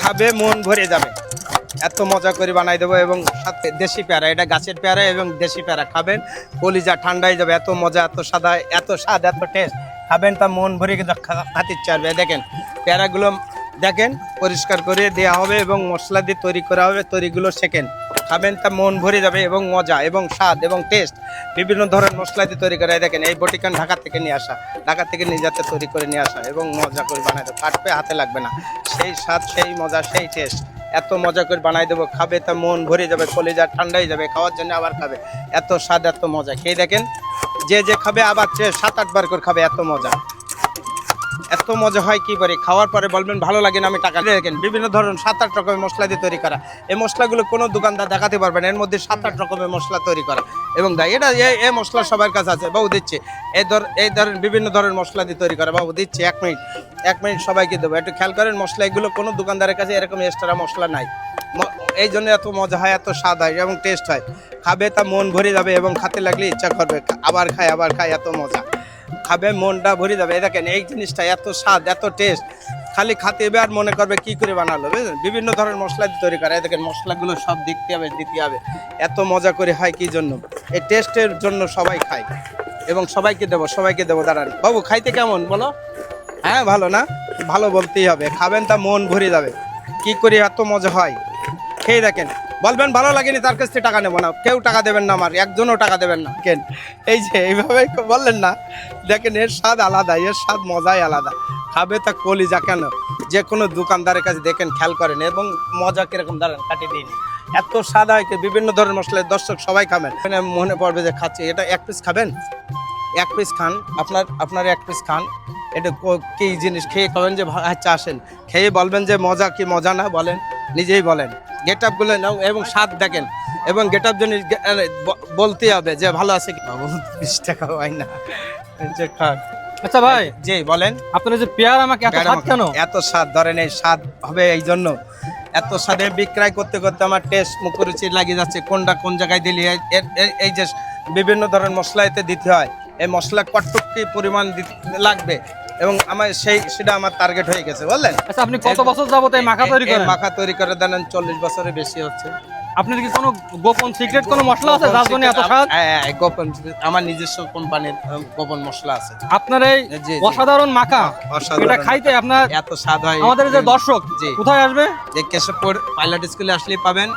খাবে, মন ভরে যাবে। এত মজা করে বানাই দেবো এবং সাথে দেশি প্যারা, এটা গাছের পেয়ারা এবং দেশি প্যারা খাবেন, কলিজা ঠান্ডায় যাবে, এত মজা, এত সাদা, এত স্বাদ, এত টেস্ট খাবেন তা মন ভরে কিন্তু হাতির চারবে দেখেন, পেয়ারাগুলো দেখেন, পরিষ্কার করে দেওয়া হবে এবং মশলা দিয়ে তৈরি করা হবে, তৈরিগুলো সেকেন্ড খাবেন তা মন ভরে যাবে এবং মজা এবং স্বাদ এবং টেস্ট বিভিন্ন ধরনের মশলা দিয়ে তৈরি করে দেখেন এই বটিকান ঢাকা থেকে নিয়ে আসা, ঢাকা থেকে নিজেতে তৈরি করে নিয়ে আসা এবং মজা করে বানাই দেবো। কাটবে, হাতে লাগবে না। সেই স্বাদ, সেই মজা, সেই টেস্ট এত মজা করে বানাই দেবো, খাবে তা মন ভরে যাবে, কলেজা ঠান্ডাই যাবে, খাওয়ার জন্য আবার খাবে। এত স্বাদ, এত মজা। খেয়ে দেখেন, যে যে খাবে আবার সাত, আটবার করে খাবে, এত মজা। এত মজা হয় কি করে? খাওয়ার পরে বলবেন, ভালো লাগে না, আমি টাকা দেখেন। বিভিন্ন ধরনের সাত আট রকমের মশলা দিয়ে তৈরি করা। এই মশলাগুলো কোনো দোকানদার দেখাতে পারবে না, এর মধ্যে সাত আট রকমের মশলা তৈরি করা। এবং দেয় এটা এই মশলা সবার কাছে আছে, বাবু দিচ্ছে। এই ধর, এই ধরেন বিভিন্ন ধরনের মশলা দিয়ে তৈরি করা, বাবু দিচ্ছে, এক মিনিট। এক মিনিট সবাইকে দেবো। একটু খেয়াল করেন, মশলা এগুলো কোনো দোকানদারের কাছে এরকম এক্সট্রা মশলা নাই। এই জন্য এত মজা হয়, এত স্বাদ হয় এবং টেস্ট হয়। খাবে তা মন ভরে যাবে এবং খেতে লাগলে ইচ্ছা করবে। আবার খায় আবার খায়, এত মজা। খাবে, মনটা ভরে যাবে। দেখেন, এই জিনিসটা এত স্বাদ, এত টেস্ট খালি খাতে হবে আর মনে করবে কি করে বানালো, বুঝলেন? বিভিন্ন ধরনের মশলা দিয়ে তৈরি করে। দেখেন, মশলাগুলো সব দেখতে হবে, দিতে হবে। এত মজা করে হয় কি জন্য? এই টেস্টের জন্য সবাই খায়। এবং সবাইকে দেবো সবাইকে দেবো, দাঁড়ান। বাবু, খাইতে কেমন, বলো? হ্যাঁ ভালো না? ভালো বলতেই হবে। খাবেন তা মন ভরে যাবে। কি করে এত মজা হয়? খেয়ে দেখেন। বলবেন, ভালো লাগেনি, তার কাছ থেকে টাকা নেব না। কেউ টাকা দেবেন না আমার, একজনও টাকা দেবেন না। কেন? এই যে এইভাবে বললেন না। দেখেন, এর স্বাদ আলাদা, এর স্বাদ মজাই আলাদা। খাবে তা কলিজা কেন? যে কোনো দোকানদারের কাছে দেখেন, খেয়াল করেন, এবং মজা কীরকম দাঁড়ান কাটিয়ে দিন। এত স্বাদ হয় বিভিন্ন ধরনের মশলা, দর্শক সবাই খাবেন। মানে মনে পড়বে যে খাচ্ছি, এটা এক পিস খাবেন? এক পিস খান, আপনার আপনার এক পিস খান। এটা কি জিনিস, খেয়ে খাবেন যে আচ্ছা আসেন। খেয়ে বলবেন যে মজা কি, মজা না, বলেন। নিজেই বলেন গেট আপগুলো নাও এবং স্বাদ দেখেন এবং গেট আপ ব- বলতে হবে যে ভালো আছে বিশ টাকা হয় না। আচ্ছা ভাই জি বলেন। আপনার যে পেয়ার আমাকে এত স্বাদ কেন? এত স্বাদ ধরেন এই স্বাদ হবে এই জন্য। এত স্বাদে বিক্রয় করতে করতে আমার টেস্ট মুখরুচি লাগিয়ে যাচ্ছে কোনটা কোন জায়গায় দিলি? এই- যে বিভিন্ন ধরনের মশলা এতে দিতে হয়। এই মশলা কতটুকু পরিমাণ লাগবে? এবং আমার সেই সেটা আমার টার্গেট হয়ে গেছে বললেন? আচ্ছা আপনি কত বছর যাবত এই মাখা তৈরি করেন? মাখা তৈরি করে দেন চল্লিশ বছরের বেশি হচ্ছে। আপনার কি কোনো গোপন সিক্রেট কোনো মশলা আছে? যার জন্য এত স্বাদ গোপন আমার নিজস্ব কোম্পানির গোপন মশলা আছে। আপনার এই। অসাধারণ মাখা এটা খাইতে আপনার এত স্বাদ হয়। আমাদের যে দর্শক। কোথায় আসবে? যে কেশবপুর পাইলট স্কুলে আসলেই পাবেন।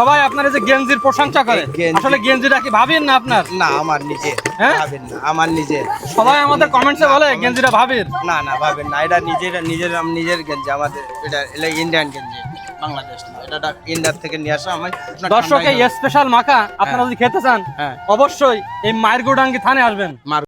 সবাই আপনার এই যে গেঞ্জির প্রশংসা করে। আসলে গেঞ্জিটা কি ভাবেন না আপনার? না আমার নিজে। হ্যাঁ? ভাবেন না আমার নিজে সবাই আমাদের কমেন্টসে বলে গেঞ্জিটা ভাবেন না না ভাবেন না। এটা নিজের নিজের নিজের গেঞ্জি আমাদের এটা এটা ইন্ডিয়ান গেঞ্জি। বাংলাদেশ না এটা ইন্ডিয়ার থেকে নিয়ে আসা আমি দর্শক স্পেশাল মাখা আপনারা যদি খেতে চান হ্যাঁ। অবশ্যই এই মায়ের গোডাঙ্গি থানে আসবেন।